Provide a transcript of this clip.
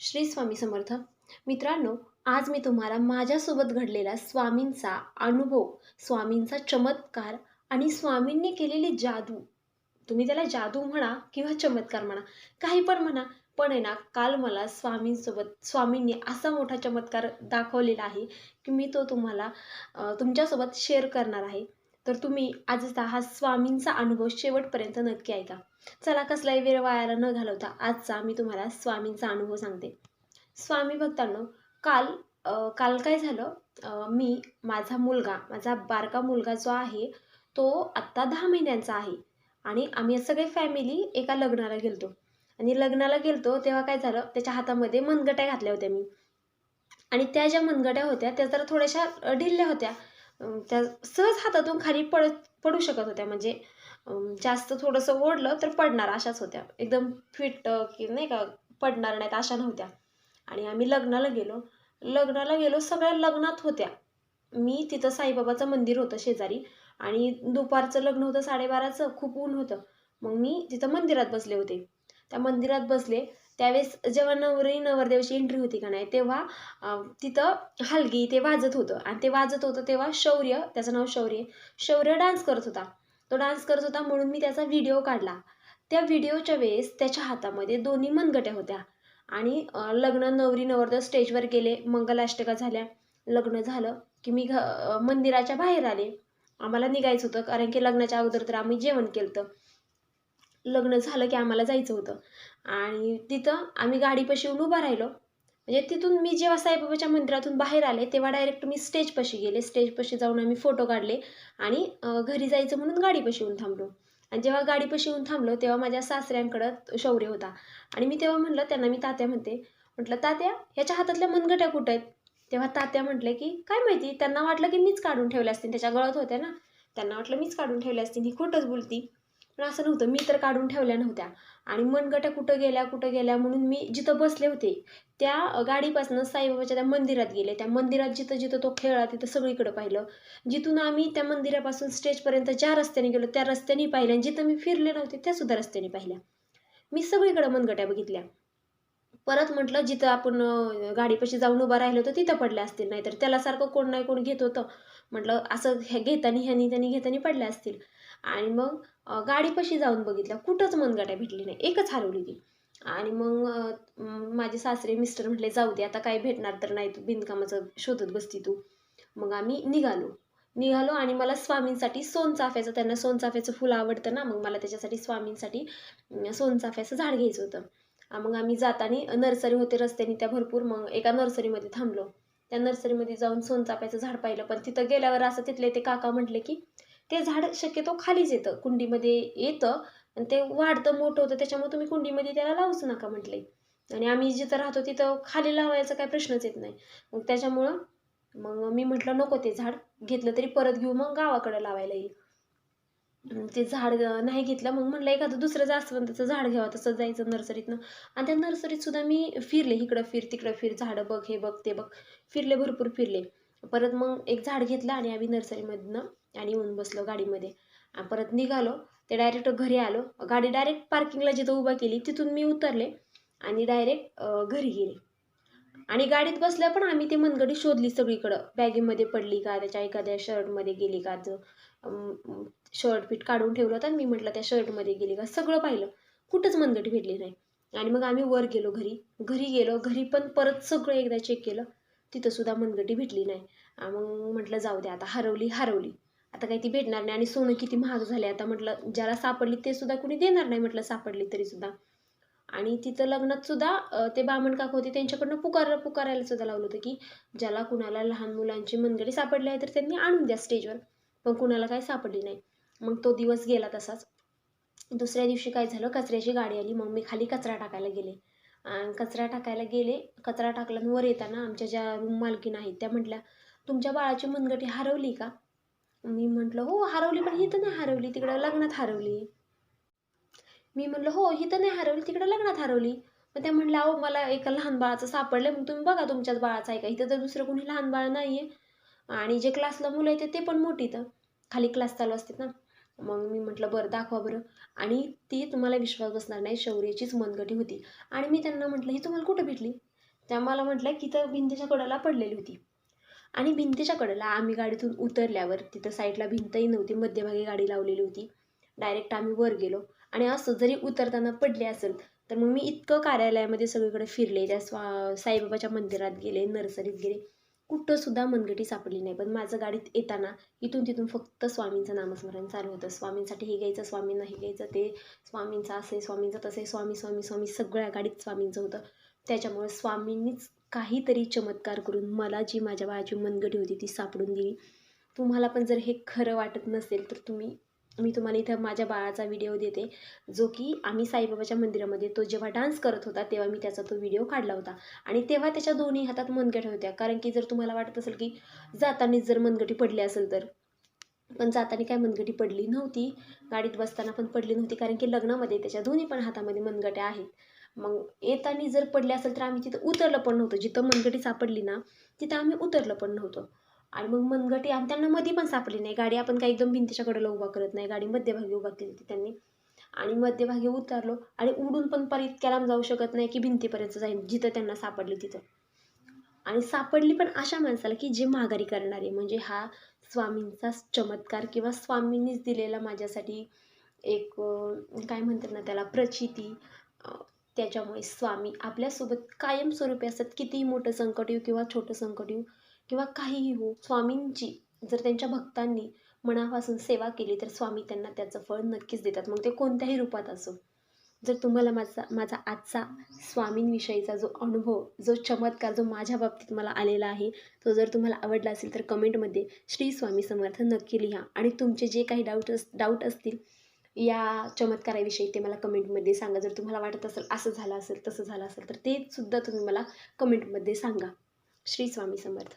श्री स्वामी समर्थ. मित्रांनो आज मी तुम्हाला माझ्यासोबत घडलेला स्वामींचा अनुभव स्वामींचा चमत्कार आणि स्वामींनी केलेली जादू. तुम्ही त्याला जादू म्हणा किंवा चमत्कार म्हणा काही पण म्हणा पण आहे ना काल मला स्वामींसोबत स्वामींनी असा मोठा चमत्कार दाखवलेला आहे की मी तो तुम्हाला तुमच्यासोबत शेअर करणार आहे. तर तुम्ही आजचा हा स्वामींचा अनुभव शेवटपर्यंत नक्की ऐका. चला कसलाही वेळ वायाला न घालवता आजचा मी तुम्हाला स्वामींचा अनुभव सांगते. स्वामी भक्तांनो काल काल काय झालं? मी माझा मुलगा माझा बारका मुलगा जो आहे तो आत्ता दहा महिन्यांचा आहे आणि आम्ही सगळे फॅमिली एका लग्नाला गेलतो. आणि लग्नाला गेलतो तेव्हा काय झालं? त्याच्या हातामध्ये मनगट्या घातल्या होत्या मी. आणि त्या ज्या मनगट्या होत्या त्या जरा थोड्याशा ढिल्ल्या होत्या. त्या सहज हातातून खाली पड पडू शकत होत्या. म्हणजे जास्त थोडंसं ओढलं तर पडणार अशाच होत्या. एकदम फिट की नाही का पडणार नाहीत अशा नव्हत्या. आणि आम्ही लग्नाला गेलो. लग्नाला गेलो सगळ्या लग्नात होत्या. मी तिथं साईबाबाचं मंदिर होतं शेजारी. आणि दुपारचं लग्न होतं साडेबाराचं खूप ऊन होतं. मग मी तिथं मंदिरात बसले होते. त्या मंदिरात बसले त्यावेळेस जेव्हा नवरी नवरदेवाची एंट्री होती का नाही तेव्हा तिथं हलगी ते वाजत होतं. आणि ते वाजत होतं तेव्हा शौर्य त्याचं नाव शौर्य शौर्य डान्स करत होता. तो डान्स करत होता म्हणून मी त्याचा व्हिडिओ काढला. त्या व्हिडिओच्या वेळेस त्याच्या हातामध्ये दोन्ही मनगट्या होत्या. आणि लग्न नवरी नवरदेव स्टेजवर गेले मंगलाष्टका झाल्या. लग्न झालं की मी घ मंदिराच्या बाहेर आले. आम्हाला निघायचं होतं कारण की लग्नाच्या अगोदर तर आम्ही जेवण केलं होतं लग्न झालं की आम्हाला जायचं होतं. आणि तिथं आम्ही गाडीपाशी येऊन उभा राहिलो. म्हणजे तिथून मी जेव्हा साईबाबाच्या मंदिरातून बाहेर आले तेव्हा डायरेक्ट मी स्टेजपाशी गेले. स्टेजपाशी जाऊन आम्ही फोटो काढले आणि घरी जायचं म्हणून गाडीपाशी येऊन थांबलो. आणि जेव्हा गाडीपाशी येऊन थांबलो तेव्हा माझ्या सासऱ्यांकडं शौर्य होता. आणि मी तेव्हा म्हटलं त्यांना मी तात्या म्हणते. म्हटलं तात्या ह्याच्या हातातल्या मनगट्या कुठं आहेत? तेव्हा तात्या म्हटले की काय माहिती त्यांना वाटलं की मीच काढून ठेवल्या असतील त्याच्या गळत होत्या ना. त्यांना वाटलं मीच काढून ठेवल्या असतील ही खोटंच बोलती. पण असं नव्हतं. मी तर काढून ठेवल्या नव्हत्या. आणि मनगट्या कुठं गेल्या कुठं गेल्या म्हणून मी जिथं बसले होते त्या गाडीपासनं साईबाबाच्या त्या मंदिरात गेले. त्या मंदिरात जिथं जिथं तो खेळला तिथं सगळीकडं पाहिलं. जिथून आम्ही त्या मंदिरापासून स्टेजपर्यंत ज्या रस्त्याने गेलो त्या रस्त्याने पाहिल्या. आणि जिथं मी फिरले नव्हते त्या सुद्धा रस्त्याने पाहिल्या. मी सगळीकडं मनगट्या बघितल्या. परत म्हटलं जिथं आपण गाडीपाशी जाऊन उभं राहिलं होतं तिथं पडल्या असतील. नाहीतर त्याला सारखं कोण नाही कोण घेत होतं. म्हटलं असं घेताना घेतानी ह्यानी त्यांनी घेतानी पडल्या असतील. आणि मग गाडीपाशी जाऊन बघितल्या कुठंच मनगट्या भेटली नाही. एकच हरवली ती. आणि मग माझे सासरे मिस्टर म्हटले जाऊ दे आता काय भेटणार तर नाही तू. बिनकामाचं शोधत बसती तू. मग आम्ही निघालो. निघालो आणि मला स्वामींसाठी सोनचाफ्याचं त्यांना सोनचाफ्याचं फुलं आवडतं ना मग मला त्याच्यासाठी स्वामींसाठी सोनचाफ्याचं झाड घ्यायचं होतं. मग आम्ही जाताना नर्सरी होते रस्त्याने त्या भरपूर मग एका नर्सरीमध्ये थांबलो. त्या नर्सरीमध्ये जाऊन सोनचाफ्याचं झाड पाहिलं. पण तिथं गेल्यावर असं तिथले ते काका म्हटले की ते झाड शक्यतो खालीच येतं कुंडीमध्ये येतं आणि ते वाढतं मोठं होतं त्याच्यामुळे तुम्ही कुंडीमध्ये त्याला लावूच नका म्हटले. आणि आम्ही जिथं राहतो तिथं खाली लावायचा काही प्रश्नच येत नाही. मग त्याच्यामुळं मग मी म्हटलं नको ते झाड घेतलं तरी परत घेऊ मग गावाकडे लावायला येईल. ते झाड नाही घेतलं मग म्हटलं एखादं दुसरं जास्वंदाचं झाड घ्यावं तसं जायचं नर्सरीतनं. आणि त्या नर्सरीत सुद्धा मी फिरले इकडं फिर तिकडं फिर झाडं बघ हे बघ ते बघ. फिरले भरपूर फिरले. परत मग एक झाड घेतलं आणि आम्ही नर्सरीमधनं आणि येऊन बसलो गाडीमध्ये. परत निघालो. ते डायरेक्ट घरी आलो. गाडी डायरेक्ट पार्किंगला जिथं उभा केली तिथून मी उतरले आणि डायरेक्ट घरी गेले. आणि गाडीत बसल्या पण आम्ही ते मनगडी शोधली सगळीकडं. बॅगेमध्ये पडली का त्याच्या एखाद्या शर्टमध्ये गेली का शर्ट पीठ काढून ठेवलं होतं आणि मी म्हटलं त्या शर्टमध्ये गेली का सगळं पाहिलं. कुठंच मनगटी भेटली नाही. आणि मग आम्ही वर गेलो घरी. घरी गेलो. घरी पण परत सगळं एकदा चेक केलं. तिथंसुद्धा मनगटी भेटली नाही. मग म्हटलं जाऊ दे आता. हरवली हरवली. आता काही ती भेटणार नाही आणि सोनं किती महाग झाले आता म्हटलं ज्याला सापडली ते सुद्धा कुणी देणार नाही म्हटलं सापडली तरी सुद्धा. आणि तिथं लग्नात सुद्धा ते बामण काका होते त्यांच्याकडनं पुकार पुकारायला सुद्धा लावलं होतं की ज्याला कुणाला लहान मुलांची मनगडी सापडली आहे तर त्यांनी आणून द्या स्टेजवर पण कुणाला काही सापडली नाही. मग तो दिवस गेला तसाच. दुसऱ्या दिवशी काय झालं कचऱ्याची गाडी आली मग मी खाली कचरा टाकायला गेले. आणि कचरा टाकायला गेले कचरा टाकल्यावर वर येताना आमच्या ज्या रूम मालकीन आहेत त्या म्हटल्या तुमच्या बाळाची मनगटी हरवली का? मी म्हटलं हो हरवली पण ही तर नाही हरवली तिकडं लग्नात हरवली. मी म्हटलं हो ही तर नाही हरवली तिकडं लग्नात हरवली. मग त्या म्हटल्या अहो मला एका लहान बाळाचं सापडलं मग तुम्ही बघा तुमच्याच बाळाचं आहे का? इथं तर दुसरं कोणी लहान बाळ नाही आहे आणि जे क्लासला मुलं आहेत ते पण मोठी तर खाली क्लास चालू असतात ना. मग मी म्हटलं बरं दाखवा बरं. आणि ती तुम्हाला विश्वास बसणार नाही शौर्याचीच मनगटी होती. आणि मी त्यांना म्हटलं ही तुम्हाला कुठं भेटली? त्या मला म्हटलं की तर भिंतीच्या कडाला पडलेली होती. आणि भिंतीच्या कडेला आम्ही गाडीतून उतरल्यावर तिथं साईडला भिंतही नव्हती मध्यभागी गाडी लावलेली होती. डायरेक्ट आम्ही वर गेलो. आणि असं जरी उतरताना पडले असेल तर मग मी इतकं कार्यालयामध्ये सगळीकडे फिरले त्या स्वा साईबाबाच्या मंदिरात गेले नर्सरीत गेले. कुठंसुद्धा मनगटी सापडली नाही. पण माझं गाडीत येताना इथून तिथून फक्त स्वामींचं नामस्मरण चालू होतं. स्वामींसाठी हे घ्यायचं स्वामींना हे घ्यायचं ते स्वामींचं असे स्वामींचं तसे स्वामी स्वामी स्वामी सगळ्या गाडीत स्वामींचं होतं. त्याच्यामुळे स्वामींनीच काहीतरी चमत्कार करून मला जी माझ्या बाळाची मनगटी होती ती सापडून दिली तुम्हाला पण जर हे खरं वाटत नसेल तर तुम्ही मी तुम्हाला इथं माझ्या बाळाचा व्हिडिओ देते जो की आम्ही साईबाबाच्या मंदिरामध्ये तो जेव्हा डान्स करत होता तेव्हा मी त्याचा तो व्हिडिओ काढला होता. आणि तेव्हा त्याच्या दोन्ही हातात मनगट्या होत्या. कारण की जर तुम्हाला वाटत असेल की जातानीच जर मनगटी पडली असेल तर. पण जाताना काय मनगटी पडली नव्हती. गाडीत बसताना पण पडली नव्हती. कारण की लग्नामध्ये त्याच्या दोन्ही पण हातामध्ये मनगट्या आहेत. मग येताना जर पडले असेल तर आम्ही तिथं उतरलं पण नव्हतं. जिथं मनगटी सापडली ना तिथं आम्ही उतरलं पण नव्हतं. आणि मग मनगटी आणि त्यांना मध्ये पण सापडली नाही. गाडी आपण काही एकदम भिंतीच्या कडेला उभा करत नाही. गाडी मध्यभागी उभा केली होती त्यांनी. आणि मध्यभागी उतरलो आणि उडून पण पर इतक्या लांब जाऊ शकत नाही की भिंतीपर्यंत जाईल जिथं त्यांना सापडली तिथं. आणि सापडली पण अशा माणसाला की जे माघारी करणारे. म्हणजे हा स्वामींचा चमत्कार किंवा स्वामींनीच दिलेला माझ्यासाठी एक काय म्हणतात ना त्याला प्रचिती त्याच्यामुळे स्वामी आपल्यासोबत कायमस्वरूपी असतात. कितीही मोठं संकट येऊ किंवा छोटं संकट येऊ किंवा काहीही हो स्वामींची जर त्यांच्या भक्तांनी मनापासून सेवा केली तर स्वामी त्यांना त्याचं फळ नक्कीच देतात. मग ते कोणत्याही रूपात असो. जर तुम्हाला माझा माझा आजचा स्वामींविषयीचा जो अनुभव जो चमत्कार जो माझ्या बाबतीत मला आलेला आहे तो जर तुम्हाला आवडला असेल तर कमेंटमध्ये श्री स्वामी समर्थ नक्की लिहा. आणि तुमचे जे काही डाऊट अस डाऊट असतील या चमत्काराविषयी ते मला कमेंटमध्ये सांगा. जर तुम्हाला वाटत असेल असं झालं असेल तसं झालं असेल तर ते सुद्धा तुम्ही मला कमेंटमध्ये सांगा. श्री स्वामी समर्थ.